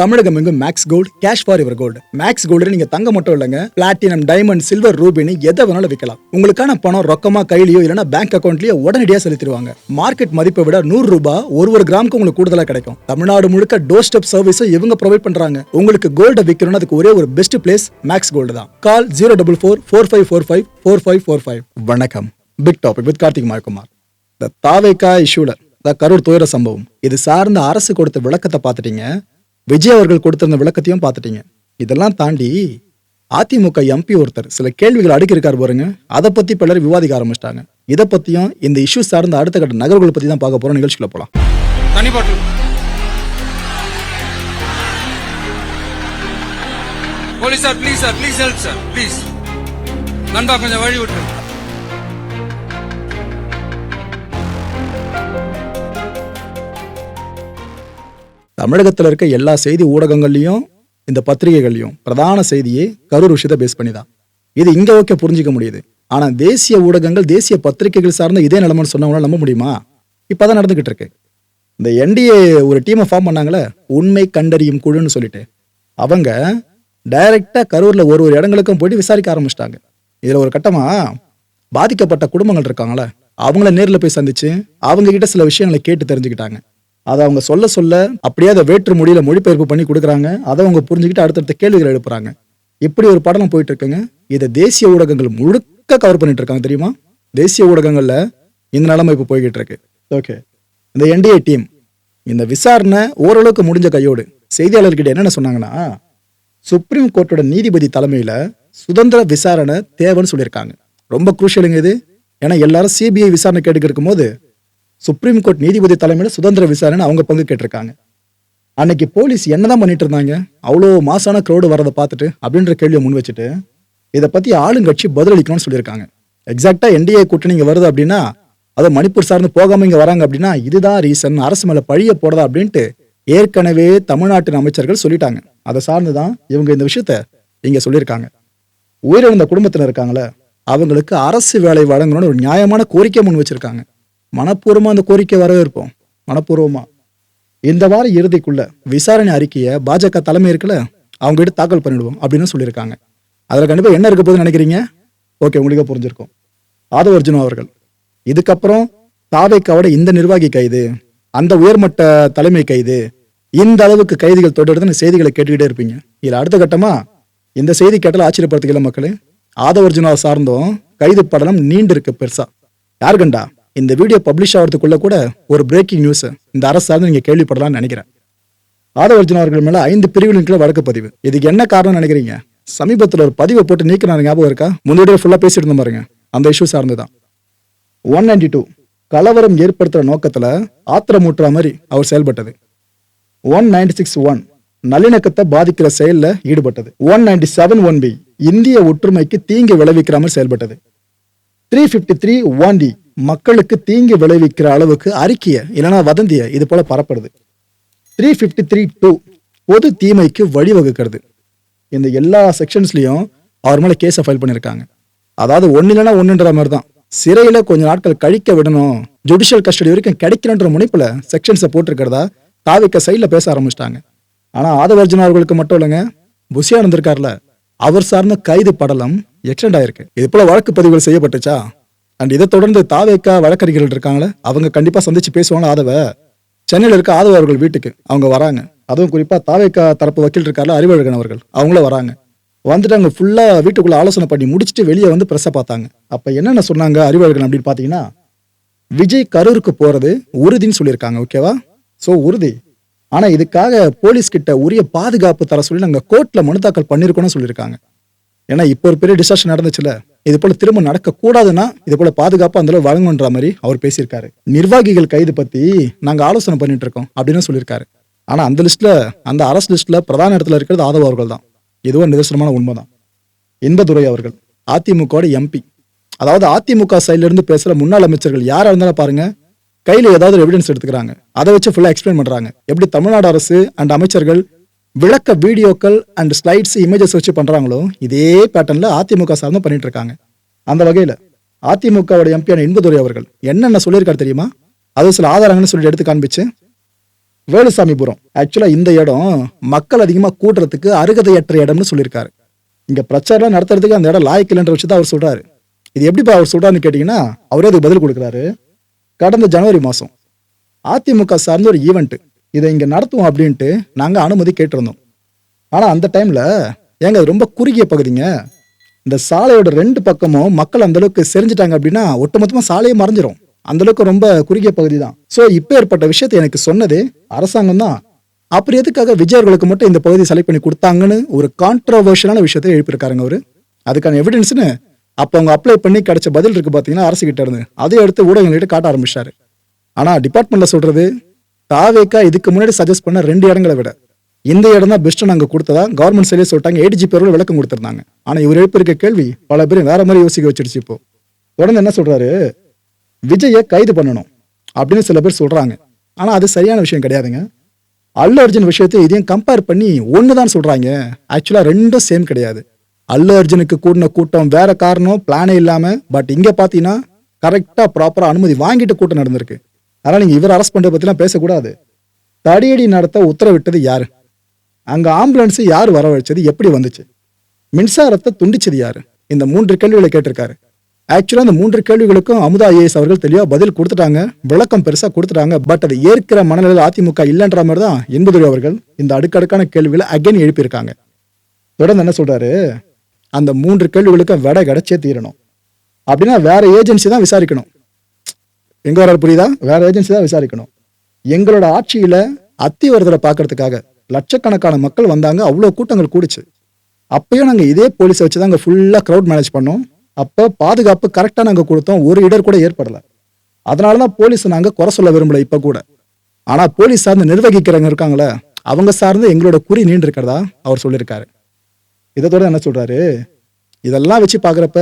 தமிழகம் எங்கும் Max Gold cash for your gold Max Gold நீங்க தங்க மட்டும் இல்லைங்க. பிளாட்டினம் டைமண்ட் சில்வர் ரூபினி எதை வேணாலும் விற்கலாம் உங்களுக்கான பணம் ரொக்கமா கையிலயோ இல்லைன்னா பேங்க் அக்கௌண்ட்லயோ உடனடியாக செலுத்திடுவாங்க. மார்க்கெட் மதிப்பை விட நூறு ரூபாய் ஒரு ஒரு கிராமுக்கு உங்களுக்கு கூடுதலா கிடைக்கும். தமிழ்நாடு முழுக்க டோர் ஸ்டெப் சர்வீஸும் இவங்க ப்ரொவைட் பண்றாங்க. உங்களுக்கு கோல்ட விற்கணும்னு அதுக்கு ஒரே ஒரு பெஸ்ட் பிளேஸ் மேக்ஸ் கோல்டு தான். Call zero double four four five four five four five four five வணக்கம். Big topic with Karthik Mayakumar. இந்த தாவேக்கா இஷ்யூல த கரூர் துயர சம்பவம். இது சார்ந்த அரசு கொடுத்த விளக்கத்தை பார்த்துட்டீங்க. விஜய் அவர்கள் கொடுத்திருந்த விளக்கத்தையும் பார்த்துட்டீங்க. இதெல்லாம் தாண்டி அதிமுக எம்பி ஒருத்தர் சில கேள்விகள் அடுக்கியிருக்கார் பாருங்க. அதை பத்தி பலர் விவாதிக்க ஆரம்பிச்சிட்டாங்க. இதை பத்தியும் இந்த இஷ்யூ சார்ந்த அடுத்த கட்ட நகர்வுகளை பத்தி தான் பார்க்க போறோம். நிகழ்ச்சியில் போலாம். Police sir please sir please help sir please நண்பா கொஞ்சம் வழி விட்டுருங்க. தமிழகத்தில் இருக்க எல்லா செய்தி ஊடகங்கள்லையும் இந்த பத்திரிகைகள்லையும் பிரதான செய்தியே கரூர் விஷயத்தை பேஸ் பண்ணி தான். இது இங்கே ஓகே புரிஞ்சுக்க முடியுது. ஆனால் தேசிய ஊடகங்கள் தேசிய பத்திரிகைகள் சார்ந்த இதே நிலைமைன்னு சொன்னவங்களால நம்ப முடியுமா? இப்பதான் நடந்துகிட்டு இருக்கு. இந்த என்டிஏ ஒரு டீமை ஃபார்ம் பண்ணாங்களே உண்மை கண்டறியும் குழுன்னு சொல்லிட்டு. அவங்க டைரக்டா கரூரில் ஒரு ஒரு இடங்களுக்கும் போயிட்டு விசாரிக்க ஆரம்பிச்சிட்டாங்க. இதில் ஒரு கட்டமாக பாதிக்கப்பட்ட குடும்பங்கள் இருக்காங்களே அவங்கள நேரில் போய் சந்திச்சு அவங்க கிட்ட சில விஷயங்களை கேட்டு தெரிஞ்சுக்கிட்டாங்க. அதை அவங்க சொல்ல சொல்ல அப்படியே அதை வேற்று மொழியில மொழிபெயர்ப்பு பண்ணி கொடுக்குறாங்க. அதை அவங்க புரிஞ்சுக்கிட்டு அடுத்தடுத்த கேள்விகள் எழுப்புறாங்க. இப்படி ஒரு படம் போயிட்டு இருக்குங்க இதை தேசிய ஊடகங்கள் முழுக்க கவர் பண்ணிட்டு இருக்காங்க தெரியுமா? தேசிய ஊடகங்கள்ல இந்த நிலைமை இப்போ போய்கிட்டு இருக்கு ஓகே இந்த என்டிஏ டீம் இந்த விசாரணை ஓரளவுக்கு முடிஞ்ச கையோடு செய்தியாளர்கிட்ட என்னென்ன சொன்னாங்கன்னா சுப்ரீம் கோர்ட்டோட நீதிபதி தலைமையில் சுதந்திர விசாரணை தேவைன்னு சொல்லியிருக்காங்க. ரொம்ப குரூஷியலுங்க இது. ஏன்னா எல்லாரும் சிபிஐ விசாரணை கேட்டுக்கிருக்கும் இருக்கும்போது சுப்ரீம் கோர்ட் நீதிபதி தலைமையில் சுதந்திர விசாரணை அவங்க பங்கு கேட்டிருக்காங்க. அன்னைக்கு போலீஸ் என்னதான் பண்ணிட்டு இருந்தாங்க? அவ்வளோ மாசான க்ரௌடு வரதை பார்த்துட்டு அப்படின்ற கேள்வியை முன் வச்சுட்டு இதை பத்தி ஆளுங்கட்சி பதிலளிக்கணும்னு சொல்லியிருக்காங்க. எக்ஸாக்டா என்டிஏ கூட்டணி இங்கே வருது அப்படின்னா அதை மணிப்பூர் சார்ந்து போகாம இங்க வராங்க அப்படின்னா இதுதான் ரீசன் அரசு மேல பழிய போடுறதா அப்படின்ட்டு ஏற்கனவே தமிழ்நாட்டின் அமைச்சர்கள் சொல்லிட்டாங்க. அதை சார்ந்துதான் இவங்க இந்த விஷயத்த இங்க சொல்லியிருக்காங்க. உயிரிழந்த குடும்பத்தினர் இருக்காங்களே அவங்களுக்கு அரசு வேலை வழங்கணும்னு ஒரு நியாயமான கோரிக்கை முன் வச்சிருக்காங்க. மனப்பூர்வமாக அந்த கோரிக்கை வரவேற்போம். மனப்பூர்வமாக இந்த வார இறுதிக்குள்ள விசாரணை அறிக்கையை பாஜக தலைமை இருக்குல்ல அவங்க கிட்ட தாக்கல் பண்ணிடுவோம் அப்படின்னு சொல்லியிருக்காங்க. அதில் கண்டிப்பாக என்ன இருக்க போகுதுன்னு நினைக்கிறீங்க? ஓகே உங்களுக்கு புரிஞ்சிருக்கும். ஆதவ அர்ஜுனா அவர்கள் இதுக்கப்புறம் தாவேக்காவோட இந்த நிர்வாகி கைது அந்த உயர்மட்ட தலைமை கைது இந்த அளவுக்கு கைதிகள் தொடர்ந்து செய்திகளை கேட்டுக்கிட்டே இருப்பீங்க. இதில் அடுத்த கட்டமாக இந்த செய்தி கேட்டால் ஆச்சரியப்படுத்திக்கல மக்களே. ஆதவர்ஜுனா சார்ந்தும் கைது படலம் நீண்டு இருக்கு பெருசா. யார் கண்டா? இந்த வீடியோ பப்ளிஷ் ஆகிறதுக்குள்ள கூட ஒரு பிரேக்கிங் நியூஸ் இந்த அரசு சார்ந்து நீங்க கேள்விப்படலாம்னு நினைக்கிறேன். ஆதவர்ஜுனா அவர்கள் மேல ஐந்து பிரிவுகளின் கீழே வழக்கு பதிவு. இதுக்கு என்ன காரணம் நினைக்கிறீங்க? சமீபத்தில் ஒரு பதிவை போட்டு நீக்கினார் ஞாபகம் இருக்கா? முன்னாடியே ஃபுல்லாக பேசிட்டு இருந்த பாருங்க. அந்த இஷ்யூ சார்ந்துதான். ஒன் நைன்டி டூ கலவரம் ஏற்படுத்துகிற நோக்கத்தில் ஆத்திரமூட்டுற மாதிரி அவர் செயல்பட்டது. ஒன் நைன்டி சிக்ஸ் ஒன் நல்லிணக்கத்தை பாதிக்கிற செயலில் ஈடுபட்டது. One ninety seven one B இந்திய ஒற்றுமைக்கு தீங்கு விளைவிக்கிற மாதிரி செயல்பட்டது. Three fifty three one D மக்களுக்கு தீங்கு விளைவிக்கிற அளவுக்கு அறிக்கைய இல்லைனா வதந்திய இது போல பரப்புறது. த்ரீ ஃபிஃப்டி த்ரீ டூ பொது தீமைக்கு வழிவகுக்கிறது. இந்த எல்லா செக்ஷன்ஸ்லையும் அவர் மேலே கேஸை ஃபைல் பண்ணியிருக்காங்க அதாவது ஒன்று இல்லைன்னா ஒன்றுன்ற மாதிரி தான். சிறையில் கொஞ்ச நாட்கள் கழிக்க விடணும். ஜுடிஷியல் கஸ்டடி வரைக்கும் கிடைக்கணுன்ற முனைப்பில் செக்ஷன்ஸை போட்டிருக்கிறதா தாவிக்க சைடில் பேச ஆரம்பிச்சிட்டாங்க. ஆனால் ஆதவர்ஜுனா அவர்களுக்கு மட்டும் இல்லைங்க புஷியானந்த் இருந்திருக்கார்ல அவர் சார்ந்த கைது படலம் எக்ஸ்டெண்ட் ஆயிருக்கு. இது போல வழக்கு பதிவுகள் செய்யப்பட்டுச்சா? அண்ட் இதை தொடர்ந்து தாவேக்கா வழக்கறிஞர்கள் இருக்காங்களே அவங்க கண்டிப்பாக சந்திச்சு பேசுவாங்க ஆதவ. சென்னையில் இருக்க ஆதவ அவர்கள் வீட்டுக்கு அவங்க வராங்க. அதுவும் குறிப்பாக தாவேக்கா தரப்பு வக்கீல் இருக்கார்ல அறிவழகன் அவர்கள் அவங்களும் வராங்க. வந்துட்டு அவங்க ஃபுல்லாக வீட்டுக்குள்ளே ஆலோசனை பண்ணி முடிச்சுட்டு வெளியே வந்து பிரஸ்ஸை பார்த்தாங்க. அப்போ என்னென்ன சொன்னாங்க அறிவழகன் அப்படின்னு பார்த்தீங்கன்னா விஜய் கரூருக்கு போகிறது உறுதின்னு சொல்லியிருக்காங்க ஓகேவா ஸோ உறுதி. ஆனால் இதுக்காக போலீஸ்கிட்ட உரிய பாதுகாப்பு தர சொல்லி நாங்கள் கோர்ட்டில் மனு தாக்கல் பண்ணியிருக்கோன்னு சொல்லியிருக்காங்க. ஏன்னா இப்போ ஒரு பெரிய டிசாஸ்டர் நடந்துச்சுல இது போல திரும்ப நடக்கக்கூடாதுன்னா இது போல பாதுகாப்பு அந்த அளவு வழங்குன்ற மாதிரி அவர் பேசியிருக்காரு. நிர்வாகிகள் கைது பத்தி நாங்க ஆலோசனை பண்ணிட்டு இருக்கோம் அப்படின்னு சொல்லியிருக்காரு. ஆனா அந்த லிஸ்ட்ல அந்த அரசு லிஸ்ட்ல பிரதான இடத்துல இருக்கிறது ஆதவ அவர்கள் தான். இதுவும் நிதர்சனமான உண்மைதான் இன்பதுரை அவர்கள் அதிமுகவோட எம்பி அதாவது அதிமுக சைட்ல இருந்து பேசுற முன்னாள் அமைச்சர்கள் யாரா இருந்தாலும் பாருங்க கையில ஏதாவது எவிடன்ஸ் எடுத்துக்கிறாங்க. அதை வச்சு ஃபுல்லா எக்ஸ்பிளைன் பண்றாங்க. எப்படி தமிழ்நாடு அரசு அண்ட் அமைச்சர்கள் விளக்க வீடியோக்கள் அண்ட் ஸ்லைட்ஸ் இமேஜஸ் வச்சு பண்ணுறாங்களோ இதே பேட்டர்னில் அதிமுக சார்ந்தும் பண்ணிட்டு இருக்காங்க. அந்த வகையில் அதிமுகவோட எம்பியான இன்பதுரை அவர்கள் என்னென்ன சொல்லியிருக்காரு தெரியுமா? அது சில ஆதாரங்கள்னு சொல்லி எடுத்து காண்பிச்சு. வேலுசாமிபுரம் ஆக்சுவலாக இந்த இடம் மக்கள் அதிகமாக கூட்டுறதுக்கு அருகதையற்ற இடம்னு சொல்லியிருக்காரு. இங்கே பிரச்சாரம் நடத்துறதுக்கு அந்த இடம் லாய்க்கில்ன்ற தான் அவர் சொல்கிறாரு இது எப்படிப்பா அவர் சொல்றாருன்னு கேட்டிங்கன்னா அவரே அதுக்கு பதில் கொடுக்குறாரு. கடந்த ஜனவரி மாதம் அதிமுக சார்ந்த ஒரு ஈவெண்ட்டு இதை இங்கே நடத்துவோம் அப்படின்ட்டு நாங்கள் அனுமதி கேட்டிருந்தோம். ஆனால் அந்த டைமில் ஏங்க அது ரொம்ப குறுகிய பகுதிங்க. இந்த சாலையோட ரெண்டு பக்கமும் மக்கள் அந்தளவுக்கு செறிஞ்சிட்டாங்க அப்படின்னா ஒட்டுமொத்தமாக சாலையே மறைஞ்சிரும். அந்தளவுக்கு ரொம்ப குறுகிய பகுதி தான் ஸோ இப்போ ஏற்பட்ட விஷயத்தை எனக்கு சொன்னது அரசாங்கம் தான். அப்புறம் எதுக்காக விஜயர்களுக்கு மட்டும் இந்த பகுதியை செலக்ட் பண்ணி கொடுத்தாங்கன்னு ஒரு கான்ட்ரவர்ஷியலான விஷயத்தை எழுப்பியிருக்காருங்க அவரு. அதுக்கான எவிடன்ஸ்னு அப்போ அவங்க அப்ளை பண்ணி கிடைச்ச பதில் இருக்கு பார்த்தீங்கன்னா அரசு கிட்ட இருந்து. அதை எடுத்து ஊடகங்கள்கிட்ட காட்ட ஆரம்பிச்சாரு. ஆனால் டிபார்ட்மெண்ட்டில் சொல்கிறது தாவேக்கா இதுக்கு முன்னாடி சஜஸ்ட் பண்ண ரெண்டு இடங்களை விட. இந்த இடம் தான் பெஸ்ட்டு நாங்கள் கொடுத்ததா? கவர்மெண்ட் சைடே சொல்லிட்டாங்க. ஏடிஜி பேரோட விளக்கம் கொடுத்துருந்தாங்க. ஆனால் இவர் எழுப்பியிருக்க கேள்வி பல பேரும் வேற மாதிரி யோசிக்க வச்சிருச்சு இப்போ. தொடர்ந்து என்ன சொல்கிறாரு விஜயை கைது பண்ணணும் அப்படின்னு சில பேர் சொல்கிறாங்க ஆனால் அது சரியான விஷயம் கிடையாதுங்க. அல்லு அர்ஜுன் விஷயத்தை இதையும் கம்பேர் பண்ணி ஒன்று தான் சொல்கிறாங்க ஆக்சுவலாக ரெண்டும் சேம் கிடையாது. அல்லு அர்ஜுனுக்கு கூடின கூட்டம் வேற காரணம் பிளானே இல்லாமல் பட் இங்கே பார்த்தீங்கன்னா கரெக்டாக ப்ராப்பராக அனுமதி வாங்கிட்டு கூட்டம் நடந்திருக்கு. அதனால் நீங்கள் இவர் அரெஸ்ட் பண்ணுறத பற்றிலாம் பேசக்கூடாது. தடியடி நடத்த உத்தரவிட்டது யார்? அங்கே ஆம்புலன்ஸு யார் வரவழைச்சது? எப்படி வந்துச்சு? மின்சாரத்தை துண்டிச்சது யார்? இந்த மூன்று கேள்விகளை கேட்டிருக்காரு. ஆக்சுவலாக இந்த மூன்று கேள்விகளுக்கும் அமுதா ஐஏஎஸ் அவர்கள் தெளிவாக பதில் கொடுத்துட்டாங்க. விளக்கம் பெருசாக கொடுத்துட்டாங்க. பட் அதை ஏற்கிற மனநிலையில் அதிமுக இல்லைன்ற மாதிரி தான் என்பதுரை அவர்கள் இந்த அடுக்கடுக்கான கேள்விகளை அகைன் எழுப்பியிருக்காங்க. தொடர்ந்து என்ன சொல்கிறாரு அந்த மூன்று கேள்விகளுக்கும் விடை கிடைச்சே தீரணும். அப்படின்னா வேற ஏஜென்சி தான் விசாரிக்கணும். எங்க வர புரியுதா? வேற ஏஜென்சி தான் விசாரிக்கணும். எங்களோட ஆட்சியில அத்திவரதரை பார்க்கறதுக்காக லட்சக்கணக்கான மக்கள் வந்தாங்க. அவ்வளோ கூட்டங்கள் கூடுச்சு. அப்பயும் நாங்கள் இதே போலீஸை வச்சு தான் அங்கே ஃபுல்லாக க்ரௌட் மேனேஜ் பண்ணோம். அப்போ பாதுகாப்பு கரெக்டாக நாங்கள் கொடுத்தோம். ஒரு இடர் கூட ஏற்படலை. அதனால தான் போலீஸை நாங்கள் குறை சொல்ல விரும்பலை இப்போ கூட. ஆனால் போலீஸ் சார்ந்து நிர்வகிக்கிறவங்க இருக்காங்களே அவங்க சார்ந்து எங்களோட குறி நீண்டு இருக்கிறதா அவர் சொல்லியிருக்காரு. இதை என்ன சொல்கிறாரு இதெல்லாம் வச்சு பார்க்குறப்ப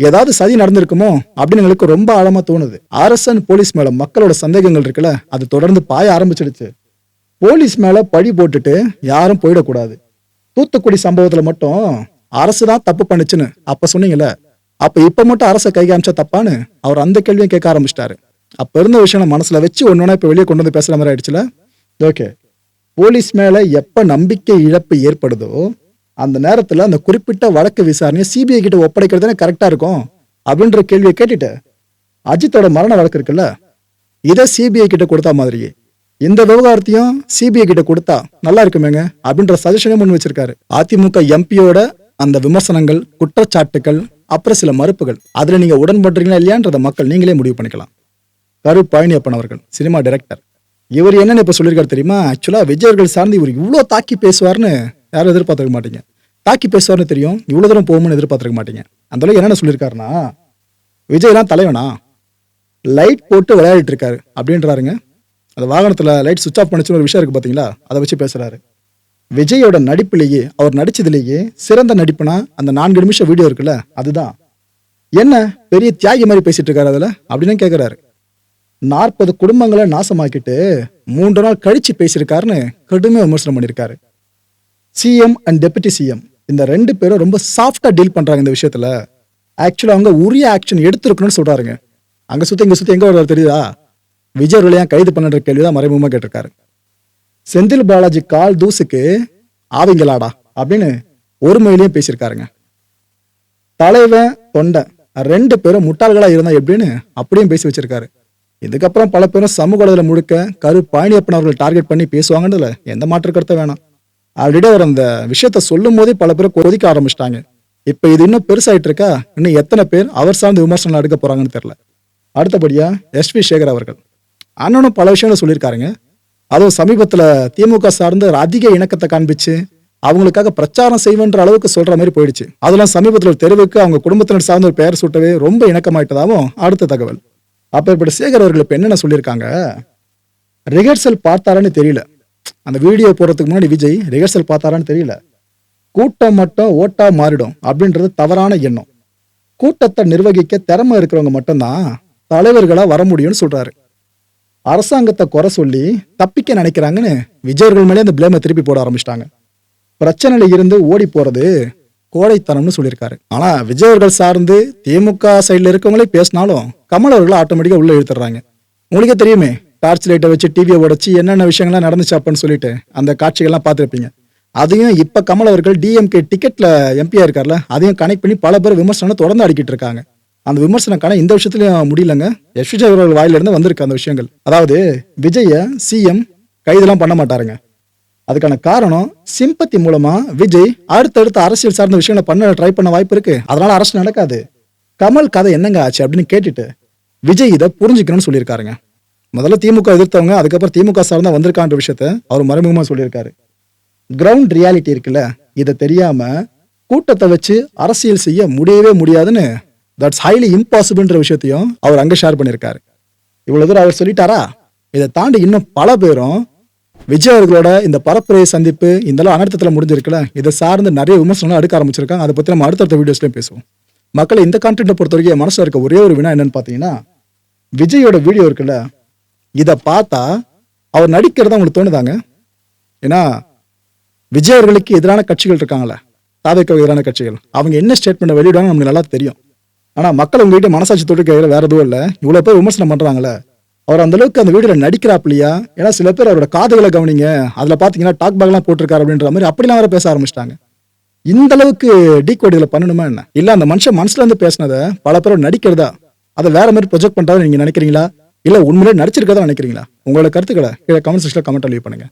ஏதாவது சதி நடந்திருக்குமோ அப்படின்னு எங்களுக்கு ரொம்ப ஆழமா தோணுது. அரசன் போலீஸ் மேல மக்களோட சந்தேகங்கள் இருக்குல்ல அது தொடர்ந்து பாய ஆரம்பிச்சிடுச்சு. போலீஸ் மேல பழி போட்டுட்டு யாரும் போயிடக்கூடாது. தூத்துக்குடி சம்பவத்துல மட்டும் அரசு தான் தப்பு பண்ணுச்சுன்னு அப்ப சொன்னீங்கல்ல அப்ப இப்ப மட்டும் அரசை கை காமிச்சா தப்பான்னு அவர் அந்த கேள்வியும் கேட்க ஆரம்பிச்சிட்டாரு. அப்ப இருந்த விஷயம் நான் மனசுல வச்சு ஒன்னொன்னா இப்ப வெளியே கொண்டு வந்து பேசுற மாதிரி ஆயிடுச்சுல ஓகே போலீஸ் மேல எப்ப நம்பிக்கை இழப்பு ஏற்படுதோ அந்த நேரத்தில் அந்த குறிப்பிட்ட வழக்கு விசாரணையை சிபிஐ கிட்ட ஒப்படைக்கிறது தானே இருக்கும் அப்படின்ற கேள்வியை கேட்டுட்டு அஜித்தோட மரண வழக்கு இருக்குல்ல இதை சிபிஐ கிட்ட கொடுத்தா மாதிரி இந்த விவகாரத்தையும் சிபிஐ கிட்ட கொடுத்தா நல்லா இருக்குமேங்க அப்படின்ற சஜஷனையும் முன் வச்சிருக்காரு. அதிமுக எம்பியோட அந்த விமர்சனங்கள் குற்றச்சாட்டுகள் அப்புறம் சில மறுப்புகள் அதில் நீங்கள் உடன்படுறீங்களா இல்லையான்றத மக்கள் நீங்களே முடிவு பண்ணிக்கலாம். கரு பழனியப்பன் அவர்கள் சினிமா டைரக்டர் இவர் என்னென்னு இப்போ சொல்லியிருக்காரு தெரியுமா? ஆக்சுவலா விஜயர்கள் சார்ந்து இவர் இவ்வளோ தாக்கி பேசுவார்னு யாரும் எதிர்பார்த்துக்க மாட்டீங்க. தாக்கி பேசுவார்னு தெரியும். இவ்வளோ தூரம் போகும்னு எதிர்பார்த்துருக்க மாட்டீங்க. அந்த அளவுக்கு என்னென்ன சொல்லியிருக்காருன்னா விஜய்லாம் தலைவனா? லைட் போட்டு விளையாடிட்டு இருக்காரு. அப்படின்றாருங்க. அந்த வாகனத்தில் லைட் சுவிச் ஆஃப் பண்ணிச்சுன்னு ஒரு விஷயம் இருக்குது பார்த்தீங்களா அதை வச்சு பேசுகிறாரு விஜயோட நடிப்புலேயே அவர் நடித்ததுலேயே சிறந்த நடிப்புனா அந்த நான்கு நிமிஷம் வீடியோ இருக்குல்ல அதுதான். என்ன பெரிய தியாகி மாதிரி பேசிட்டு இருக்காரு அதில்? அப்படின்னு கேட்குறாரு நாற்பது குடும்பங்களை நாசமாக்கிட்டு மூன்று நாள் கழிச்சு பேசியிருக்காருன்னு கடுமையாக விமர்சனம் பண்ணியிருக்காரு. சிஎம் அண்ட் டெபுட்டி சிஎம் இந்த ரெண்டு பேரும் ரொம்ப சாஃப்டா டீல் பண்றாங்க இந்த விஷயத்துல. ஆக்சுவலா அவங்க உரிய ஆக்ஷன் எடுத்துருக்கணும்னு சொல்றாருங்க. அங்க சுத்தி இங்க சுத்தி எங்க வருவார் தெரியுதா? விஜய் அவர்களையும் கைது பண்ணுற கேள்விதான் மறைமுகமா கேட்டிருக்காரு. செந்தில் பாலாஜி கால் தூசுக்கு ஆவிங்களாடா? அப்படின்னு ஒரு மொழியிலையும் பேசியிருக்காருங்க. தலைவன் தொண்டை ரெண்டு பேரும் முட்டாள்களா இருந்தா எப்படின்னு அப்படியும் பேசி வச்சிருக்காரு. இதுக்கப்புறம் பல பேரும் சமூக வலைதளம் முழுக்க கரு பழனியப்பன் அவர்கள் டார்கெட் பண்ணி பேசுவாங்கன்றதுல எந்த மாற்று கருத்தை வேணாம். ஆல்ரெடி அவர் அந்த விஷயத்த சொல்லும் போதே பல பேர் கொதிக்க ஆரம்பிச்சிட்டாங்க. இப்போ இது இன்னும் பெருசாயிட்டு இருக்கா இன்னும் எத்தனை பேர் அவர் சார்ந்த விமர்சனம் எடுக்க போறாங்கன்னு தெரியல. அடுத்தபடியா எஸ் வி சேகர் அவர்கள். அண்ணனும் பல விஷயங்களை சொல்லியிருக்காருங்க. அதுவும் சமீபத்தில் திமுக சார்ந்த அதிக இணக்கத்தை காண்பிச்சு அவங்களுக்காக பிரச்சாரம் செய்வேன்ற அளவுக்கு சொல்ற மாதிரி போயிடுச்சு. அதெல்லாம் சமீபத்தில் ஒரு தெருவுக்கு அவங்க குடும்பத்தினர் சார்ந்த ஒரு பெயர் சூட்டவே ரொம்ப இணக்கமாயிட்டதாகவும் அடுத்த தகவல். அப்பேற்பட்ட சேகர் அவர்கள் இப்போ என்னென்ன சொல்லியிருக்காங்க? ரிஹர்சல் பார்த்தாரான்னு தெரியல. அந்த வீடியோ போகிறதுக்கு முன்னாடி விஜய் ரிஹர்சல் பார்த்தாரான்னு தெரியல. கூட்டம் மட்டும் ஓட்டா மாறிடும் அப்படின்றது தவறான எண்ணம். கூட்டத்தை நிர்வகிக்க திறமை இருக்கிறவங்க மட்டும்தான் தலைவர்களாக வர முடியும்னு சொல்றாரு. அரசாங்கத்தை குறை சொல்லி தப்பிக்க நினைக்கிறாங்கன்னு விஜயர்கள் மேலே அந்த பிளேமை திருப்பி போட ஆரம்பிச்சிட்டாங்க. பிரச்சனையில இருந்து ஓடி போறது கோடைத்தனம்னு சொல்லியிருக்காரு. ஆனா விஜயர்கள் சார்ந்து திமுக சைடில் இருக்கவங்களே பேசினாலும் கமல் அவர்களை ஆட்டோமேட்டிக்கா உள்ள இழுத்துறாங்க உங்களுக்கே தெரியுமே டார்ச் லைட்டை வச்சு டிவியை உடச்சி என்னென்ன விஷயங்கள்லாம் நடந்துச்சு அப்படின்னு சொல்லிட்டு அந்த காட்சிகள்லாம் பார்த்துருப்பீங்க. அதையும் இப்போ கமல் அவர்கள் டிஎம்கே டிக்கெட்டில் எம்பியாக இருக்கார்ல அதையும் கனெக்ட் பண்ணி பல பேர் விமர்சனம் தொடர்ந்து அடிக்கிட்டு இருக்காங்க. அந்த விமர்சனம் கண இந்த விஷயத்துலையும் முடியலங்க. எஸ் விஜய் அவர்கள் வாயிலிருந்து வந்திருக்கு அந்த விஷயங்கள். அதாவது விஜயை சிஎம் கைதெல்லாம் பண்ண மாட்டாருங்க. அதுக்கான காரணம் சிம்பத்தி மூலமா விஜய் அடுத்தடுத்த அரசியல் சார்ந்த விஷயங்களை பண்ண ட்ரை பண்ண வாய்ப்பு இருக்கு. அதனால அரசு நடக்காது. கமல் கதை என்னங்க ஆச்சு அப்படின்னு கேட்டுட்டு விஜய் இதை புரிஞ்சுக்கணும்னு சொல்லியிருக்காருங்க. முதல்ல திமுக எதிர்த்தவங்க அதுக்கப்புறம் திமுக சார்ந்தா வந்திருக்கான்ற விஷயத்த அவர் மறைமுகமாக சொல்லியிருக்காரு. கிரவுண்ட் ரியாலிட்டி இருக்குல்ல இதை தெரியாம கூட்டத்தை வச்சு அரசியல் செய்ய முடியவே முடியாதுன்னு தட்ஸ் ஹைலி இம்பாசிபிள்ன்ற விஷயத்தையும் அவர் அங்கே ஷேர் பண்ணியிருக்காரு. இவ்வளோ தூரம் அவர் சொல்லிட்டாரா? இதை தாண்டி இன்னும் பல பேரும் விஜய் அவர்களோட இந்த பரப்புரை சந்திப்பு இந்தளவு அனர்த்தத்தில் முடிஞ்சிருக்குல்ல இதை சார்ந்து நிறைய விமர்சனங்கள் அடுக்க ஆரம்பிச்சிருக்காங்க. அதை பற்றி நம்ம அடுத்தடுத்த வீடியோஸ்லையும் பேசுவோம். மக்களை இந்த கான்டென்ட்டை பொறுத்த வரைக்கும் மனசில் இருக்க ஒரே ஒரு வினா என்னன்னு பார்த்தீங்கன்னா விஜயோட வீடியோ இருக்குல்ல இதை பார்த்தா அவர் நடிக்கிறதா உங்களுக்கு தோணுதாங்க? ஏன்னா விஜய் அவர்களுக்கு எதிரான கட்சிகள் இருக்காங்களே தாவேக்கு எதிரான கட்சிகள். அவங்க என்ன ஸ்டேட்மெண்ட் வெளியிடுவாங்க நமக்கு நல்லா தெரியும். ஆனால் மக்கள் உங்ககிட்ட மனசாட்சி தொட்டு கேட்கல வேற எதுவும் இல்லை. இவ்வளோ பேர் விமர்சனம் பண்ணுறாங்களே அவர் அந்த அளவுக்கு அந்த வீடியோல நடிக்கிறாப்லையா ஏன்னா சில பேர் அவரோட காதுகளை கவனிங்க. அதில் பார்த்தீங்கன்னா டாக் பேக்லாம் போட்டிருக்காரு அப்படின்ற மாதிரி அப்படிலாம் வேற பேச ஆரம்பிச்சிட்டாங்க. இந்த அளவுக்கு டீகோடுகளை பண்ணணுமா என்ன? இல்லை அந்த மனுஷன் மனசுல இருந்து பேசினதை பல பேர் நடிக்கிறதா? அதை வேற மாதிரி ப்ரொஜெக்ட் பண்றாரு நீங்கள் நினைக்கிறீங்களா? இல்ல உண்மையிலே நடிச்சிருக்கதா நினைக்கிறீங்களா? உங்களோட கருத்துக்களை கீழே கமெண்ட் செக்ஷன்ல கமெண்ட் லீவ் பண்ணுங்க.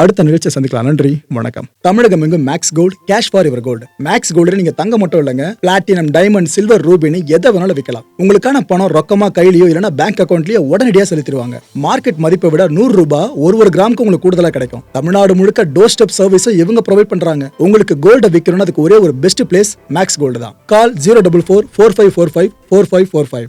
அடுத்த நிகழ்ச்சியை சந்திக்கலாம். நன்றி வணக்கம். தமிழகம் எங்கும் Max Gold cash for your gold Max Gold நீங்க தங்க மட்டும் இல்லைங்க பிளாட்டினம் டைமண்ட் சில்வர் ரூபினி எதை வேணாலும் விற்கலாம். உங்களுக்கான பணம் ரொக்கமா கையிலயோ இல்லைன்னா பேங்க் அக்கௌண்ட்லயோ உடனடியாக செலுத்திடுவாங்க. மார்க்கெட் மதிப்பை விட நூறு ரூபாய் ஒரு ஒரு கிராமுக்கு உங்களுக்கு கூடுதலா கிடைக்கும். தமிழ்நாடு முழுக்க டோர் ஸ்டெப் சர்வீஸும் இவங்க ப்ரொவைட் பண்றாங்க. உங்களுக்கு கோல்ட விற்கணும்னு அதுக்கு ஒரே ஒரு பெஸ்ட் பிளேஸ் மேக்ஸ் கோல்டு தான். Call zero double four four five four five four five four five